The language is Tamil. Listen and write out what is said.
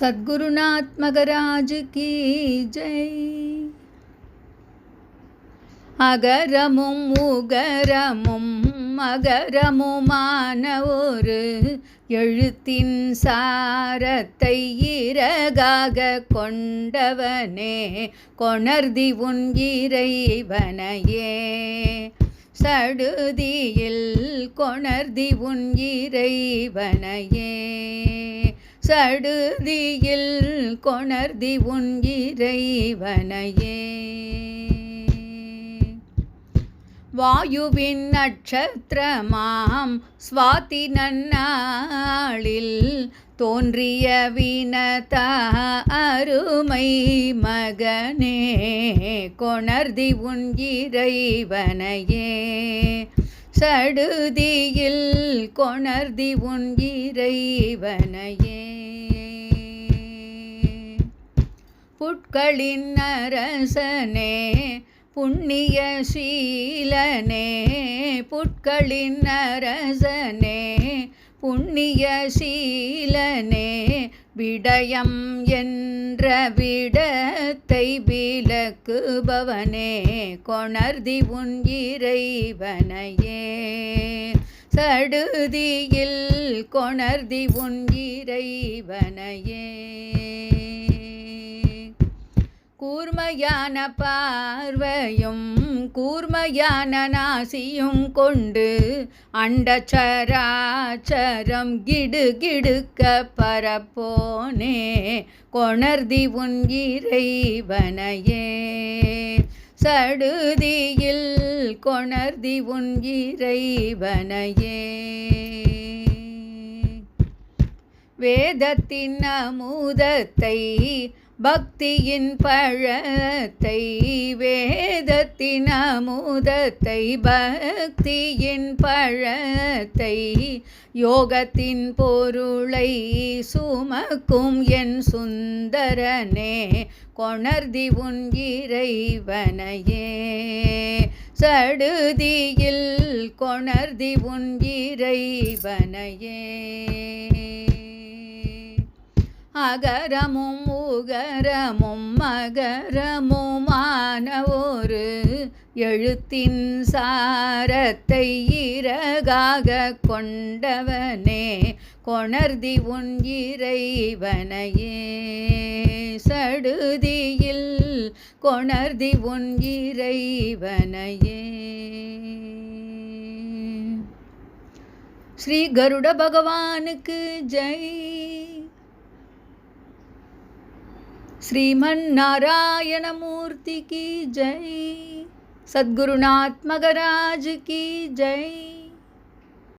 சத்குருநாத் மகராஜ் கி ஜெய். அகரமும் உகரமும் மகரமுமான ஒரு எழுத்தின் சாரத்தை இறகாக கொண்டவனே கொணர்தி உன் இறைவனையே. சடுதியில் கொணர்தி உன் இறைவனையே. சடுதியில் கொணர்தி உன் இறைவனையே. வாயுவின் நட்சத்திரமாம் சுவாதி நன்னாளில் தோன்றிய வினத அருமை மகனே கொணர்தி உன் இறைவனையே. சடுதியில் கொணர்தி உன் இறைவனையே. புட்களின் அரசனே புண்ணிய சீலனே புட்களின் அரசனே புண்ணிய சீலனே விடயம் என்ற விடத்தை விலக்குபவனே கொணர்தி உன் இறைவனையே. சடுதியில் கொணர்தி உன் இறைவனையே. கூர்மையான பார்வையும் கூர்மையான நாசியும் கொண்டு அண்டச்சராச்சரம் கிடு கிடுக்க பரப்போனே கொணர்தி உன் இறைவனையே. சடுதியில் கொணர்தி உன் இறைவனையே. வேதத்தின் அமுதத்தை பக்தியின் பழத்தை வேதத்தின் அமுதத்தை பக்தியின் பழத்தை யோகத்தின் பொருளை சுமக்கும் என் சுந்தரனே கொணர்தி உன் இறைவனையே. சடுதியில் கொணர்தி உன் இறைவனையே. அகரமும் உகரமும் மகரமுமான ஒரு எழுத்தின் சாரத்தை இறகாக கொண்டவனே கொணர்தி உன் இறைவனையே. சடுதியில் கொணர்தி உன் இறைவனையே. ஸ்ரீ கருட பகவானுக்கு ஜெய். श्रीमन्नारायणमूर्ति की जय। सद्गुरुनाथ मगराज की जय।